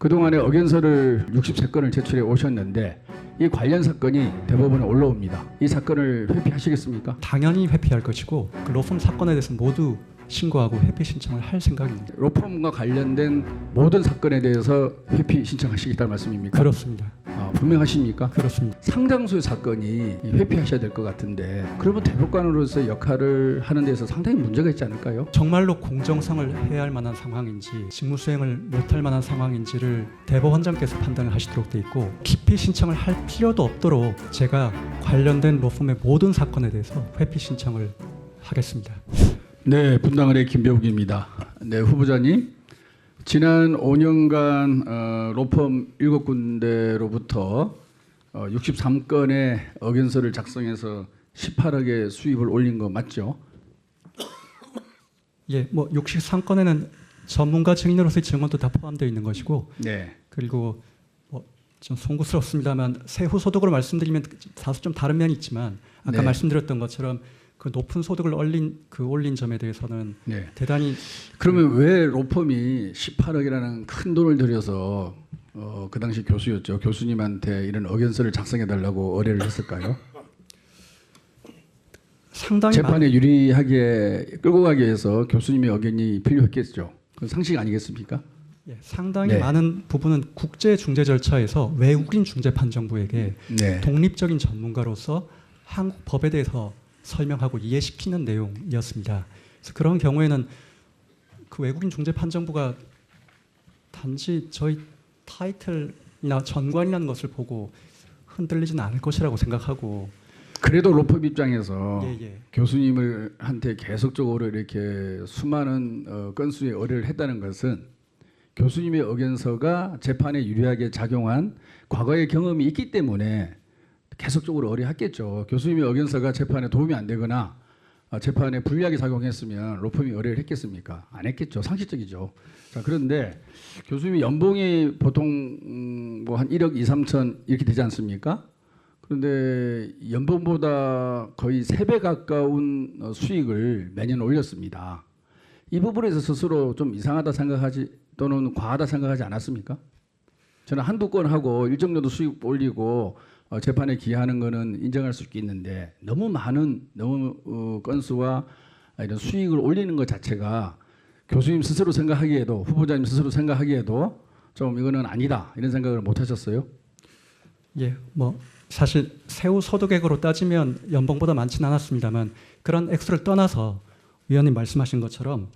그동안에 어견서를 63건을 제출해 오셨는데 이 관련 사건이 대법원에 올라옵니다. 이 사건을 회피하시겠습니까? 당연히 회피할 것이고 그 로펌 사건에 대해서 모두 신고하고 회피 신청을 할 생각입니다. 로펌과 관련된 모든 사건에 대해서 회피 신청하시겠다는 말씀입니까? 그렇습니다. 아, 분명하십니까? 그렇습니다. 상당수의 사건이 회피하셔야 될 것 같은데 그러면 대법관으로서 역할을 하는 데서 상당히 문제가 있지 않을까요? 정말로 공정성을 해야 할 만한 상황인지 직무 수행을 못할 만한 상황인지를 대법원장께서 판단을 하시도록 돼 있고 기피 신청을 할 필요도 없도록 제가 관련된 로펌의 모든 사건에 대해서 회피 신청을 하겠습니다. 네, 분당을의 김병욱입니다. 네, 후보자님. 지난 5년간 어, 로펌 7군데로부터 어, 63건의 어견서를 작성해서 18억의 수입을 올린 거 맞죠? 예, 뭐 63건에는 전문가 증인으로서의 증언도 다 포함되어 있는 것이고 네. 그리고 뭐좀 송구스럽습니다만 세후 소득으로 말씀드리면 다소 좀 다른 면이 있지만 아까 네. 말씀드렸던 것처럼 그 높은 소득을 올린 그 올린 점에 대해서는 네. 대단히 그러면 왜 로펌이 18억이라는 큰 돈을 들여서 어, 그 당시 교수였죠. 교수님한테 이런 어견서를 작성해 달라고 의뢰를 했을까요? 상당히 재판에 유리하게 끌고 가기 위해서 교수님의 의견이 필요했겠죠. 그 상식 아니겠습니까? 예, 상당히 네. 많은 부분은 국제 중재 절차에서 외국인 중재 판정부에게 네. 독립적인 전문가로서 한국 법에 대해서 설명하고 이해시키는 내용이었습니다. 그래서 그런 경우에는 그 외국인 중재 판정부가 단지 저희 타이틀이나 전관이라는 것을 보고 흔들리지는 않을 것이라고 생각하고 그래도 로펌 입장에서 예, 예. 교수님을 한테 계속적으로 이렇게 수많은 어, 건수의 의뢰를 했다는 것은 교수님의 의견서가 재판에 유리하게 작용한 과거의 경험이 있기 때문에 계속적으로 의뢰했겠죠. 교수님의 의견서가 재판에 도움이 안 되거나 어, 재판에 불리하게 작용했으면 로펌이 의뢰를 했겠습니까? 안 했겠죠. 상식적이죠. 자 그런데 교수님이 연봉이 보통 음, 뭐한 1억 2, 3천 이렇게 되지 않습니까? 그런데 연봉보다 거의 세배 가까운 어, 수익을 매년 올렸습니다. 이 부분에서 스스로 좀 이상하다 생각하지 또는 과하다 생각하지 않았습니까? 저는 한두 건 하고 일정 정도 수익 올리고 어, 재판에 기하는 거는 인정할 수 있겠는데 너무 많은 너무 어, 건수와 이런 수익을 올리는 것 자체가 교수님 스스로 생각하기에도 후보자님 스스로 생각하기에도 좀 이거는 아니다 이런 생각을 못 하셨어요? 예, 뭐 사실 세후 소득액으로 따지면 연봉보다 많지는 않았습니다만 그런 액수를 떠나서 위원님 말씀하신 것처럼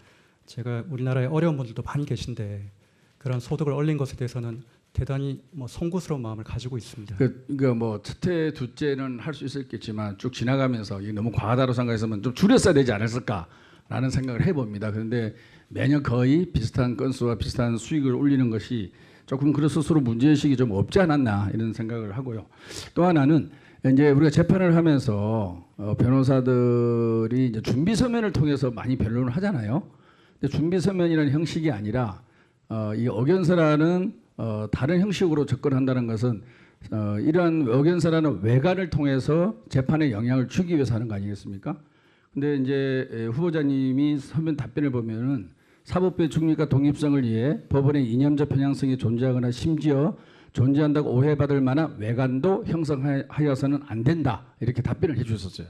제가 우리나라에 어려운 분들도 많이 계신데 그런 소득을 올린 것에 대해서는 대단히 뭐 송구스러운 마음을 가지고 있습니다. 그, 그러니까 뭐 첫째, 둘째는 할 수 있었겠지만 쭉 지나가면서 이게 너무 과하다고 생각했으면 좀 줄였어야 되지 않았을까라는 생각을 해봅니다. 그런데 매년 거의 비슷한 건수와 비슷한 수익을 올리는 것이 조금 그런 스스로 문제의식이 좀 없지 않았나 이런 생각을 하고요. 또 하나는 이제 우리가 재판을 하면서 어, 변호사들이 이제 준비 서면을 통해서 많이 변론을 하잖아요. 근데 준비 서면이라는 형식이 아니라 어, 이 어견서라는 어, 다른 형식으로 접근한다는 것은 어, 이러한 어견서라는 외관을 통해서 재판에 영향을 주기 위해서 하는 거 아니겠습니까? 근데 이제 에, 후보자님이 서면 답변을 보면은 사법부의 중립과 독립성을 위해 법원의 이념적 편향성이 존재하거나 심지어 존재한다고 오해받을 만한 외관도 형성하여서는 안 된다 이렇게 답변을 해주셨어요.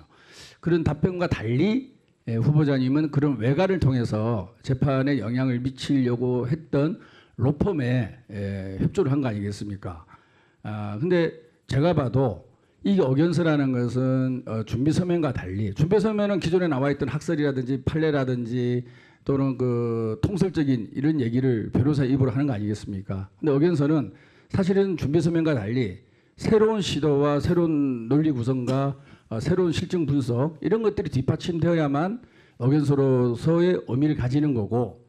그런 답변과 달리 에, 후보자님은 그런 외관을 통해서 재판에 영향을 미치려고 했던 로펌에 에, 협조를 한 거 아니겠습니까? 아 근데 제가 봐도 이 어견서라는 것은 어, 준비 서면과 달리 준비 서면은 기존에 나와 있던 학설이라든지 판례라든지 또는 그 통설적인 이런 얘기를 변호사 입으로 하는 거 아니겠습니까? 근데 어견서는 사실은 준비 서면과 달리 새로운 시도와 새로운 논리 구성과 어, 새로운 실증 분석 이런 것들이 뒷받침되어야만 어견서로서의 의미를 가지는 거고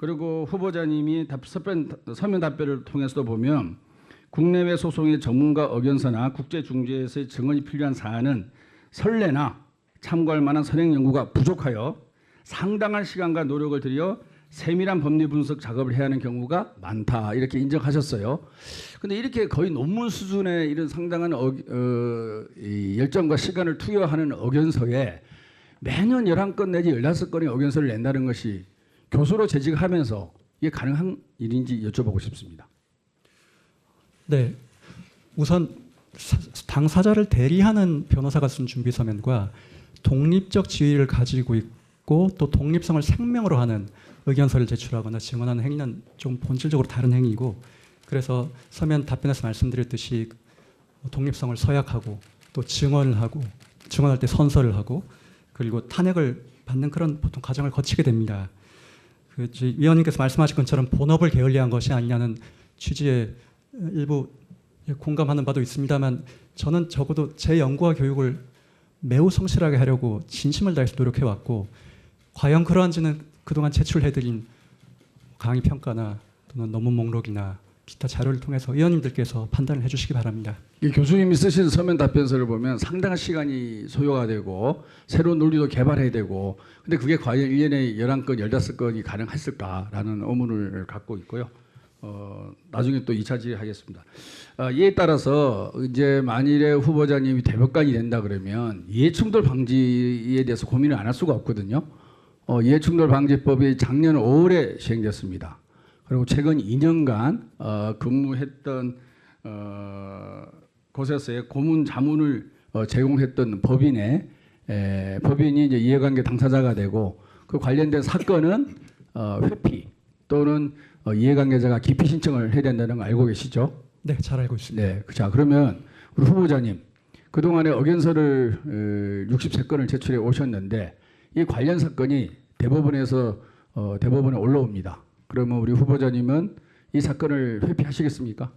그리고 후보자님이 답, 서면, 답변을 통해서도 보면 국내외 소송의 전문가 의견서나 국제 중재에서의 증언이 필요한 사안은 선례나 참고할 만한 선행 연구가 부족하여 상당한 시간과 노력을 들여 세밀한 법리 분석 작업을 해야 하는 경우가 많다 이렇게 인정하셨어요. 근데 이렇게 거의 논문 수준의 이런 상당한 어, 어, 이 열정과 시간을 투여하는 의견서에 매년 11건 내지 16건의 의견서를 낸다는 것이 교수로 재직하면서 이게 가능한 일인지 여쭤보고 싶습니다. 네, 우선 사- 당사자를 대리하는 변호사가 쓴 준비 서면과 독립적 지위를 가지고 있고 또 독립성을 생명으로 하는 의견서를 제출하거나 증언하는 행위는 좀 본질적으로 다른 행위이고 그래서 서면 답변에서 말씀드렸듯이 독립성을 서약하고 또 증언을 하고 증언할 때 선서를 하고 그리고 탄핵을 받는 그런 보통 과정을 거치게 됩니다. 그 위원님께서 말씀하신 것처럼 본업을 게을리한 것이 아니냐는 취지에 일부 공감하는 바도 있습니다만 저는 적어도 제 연구와 교육을 매우 성실하게 하려고 진심을 다해서 노력해 왔고 과연 그러한지는 그동안 제출해드린 강의 평가나 또는 논문 목록이나 기타 자료를 통해서 의원님들께서 판단을 해주시기 바랍니다. 이 교수님이 쓰신 서면 답변서를 보면 상당한 시간이 소요가 되고 새로운 논리도 개발해야 되고 근데 그게 과연 1년에 11건, 15건이 가능했을까라는 의문을 갖고 있고요. 어, 나중에 또 2차 질의하겠습니다. 어, 이에 따라서 이제 만일에 후보자님이 대법관이 된다 그러면 이해충돌 방지에 대해서 고민을 안 할 수가 없거든요. 어, 이해충돌 방지법이 작년 5월에 시행됐습니다. 그리고 최근 2년간 어, 근무했던 어, 곳에서의 고문 자문을 어, 제공했던 법인의 에, 법인이 이제 이해관계 당사자가 되고 그 관련된 사건은 어, 회피 또는 어, 이해관계자가 기피 신청을 해야 된다는 거 알고 계시죠? 네, 잘 알고 있습니다. 네. 자 그러면 우리 후보자님 그 동안에 의견서를 어, 63건을 제출해 오셨는데 이 관련 사건이 대법원에서 어, 대법원에 올라옵니다. 그러면 우리 후보자님은 이 사건을 회피하시겠습니까?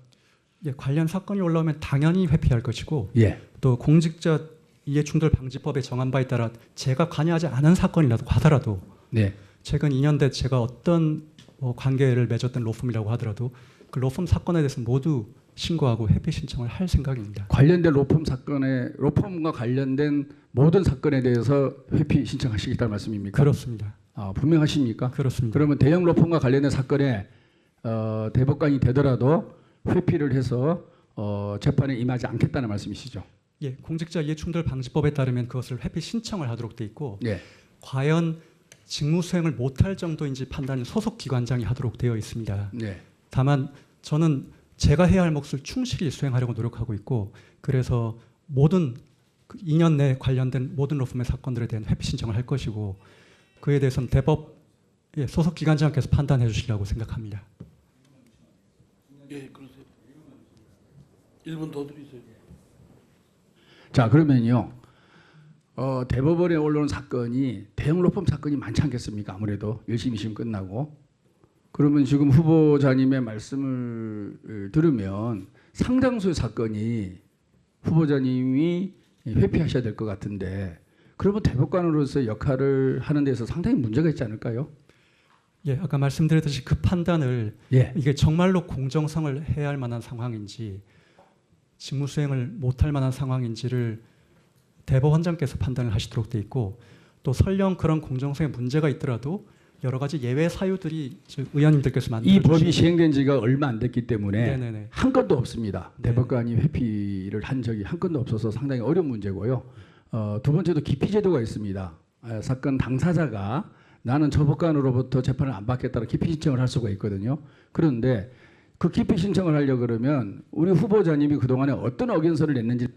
예, 관련 사건이 올라오면 당연히 회피할 것이고 예. 또 공직자 이해충돌 방지법에 정한 바에 따라 제가 관여하지 않은 사건이라도 하더라도 네. 최근 2년 대 제가 어떤 뭐 관계를 맺었던 로펌이라고 하더라도 그 로펌 사건에 대해서 모두 신고하고 회피 신청을 할 생각입니다. 관련된 로펌 사건에 로펌과 관련된 모든 사건에 대해서 회피 신청하시겠다는 말씀입니까? 그렇습니다. 아, 분명하십니까? 그렇습니다. 그러면 대형 로펌과 관련된 사건에 어, 대법관이 되더라도 회피를 해서 어, 재판에 임하지 않겠다는 말씀이시죠? 예, 공직자 이해충돌 방지법에 따르면 그것을 회피 신청을 하도록 돼 있고 네. 과연 직무 수행을 못할 정도인지 판단은 소속 기관장이 하도록 되어 있습니다. 네. 다만 저는 제가 해야 할 몫을 충실히 수행하려고 노력하고 있고 그래서 모든 그 2년 내 관련된 모든 로펌의 사건들에 대한 회피 신청을 할 것이고 그에 대해서는 대법 예, 소속 기관장께서 판단해 주시라고 생각합니다. 예, 그러세요. 1분 더 드리세요. 자 그러면요. 어, 대법원에 올라온 사건이 대형 로펌 사건이 많지 않겠습니까? 아무래도 1심, 2심 끝나고 그러면 지금 후보자님의 말씀을 어, 들으면 상당수의 사건이 후보자님이 회피하셔야 될 것 같은데 그러면 대법관으로서 역할을 하는 데서 상당히 문제가 있지 않을까요? 예, 아까 말씀드렸듯이 그 판단을 예. 이게 정말로 공정성을 해야 할 만한 상황인지 직무 수행을 못할 만한 상황인지를 대법원장께서 판단을 하시도록 돼 있고 또 설령 그런 공정성에 문제가 있더라도 여러 가지 예외 사유들이 저 의원님들께서 만들어 이 법이 시행된 지가 얼마 안 됐기 때문에 네네네. 한 건도 없습니다. 네. 대법관이 회피를 한 적이 한 건도 없어서 상당히 어려운 문제고요. 어, 두 번째도 기피 제도가 있습니다. 아, 사건 당사자가 나는 저 법관으로부터 재판을 안 받겠다는 기피 신청을 할 수가 있거든요. 그런데 그 기피 신청을 하려 그러면 우리 후보자님이 그 동안에 어떤 의견서를 냈는지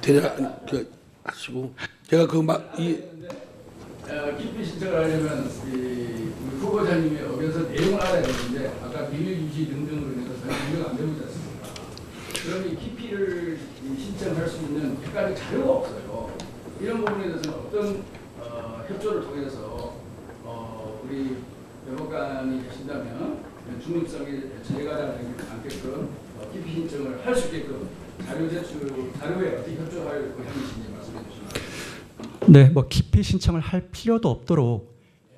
대략 그 하시고 제가 그막이 어, 기피 신청을 하려면 이 후보자님의 의견서 내용을 알아야 되는데 아까 비밀 유지 등등으로 인해서 잘 비교가 안 않습니까? 그러면 이이 신청할 수 있는 객관적 자료가 없어요. 이런 부분에 대해서는 어떤 어, 협조를 통해서 어, 우리 대법관이 계신다면 중립성이 제가 되지 않게끔 어, 기피 신청을 할 수 있게끔 자료 제출 자료에 어떻게 협조할 의향이신지 말씀해 주시면. 네, 뭐 기피 신청을 할 필요도 없도록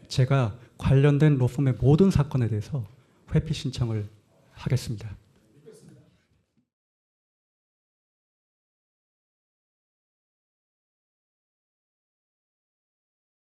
제가 관련된 로펌의 모든 사건에 대해서 회피 신청을 하겠습니다.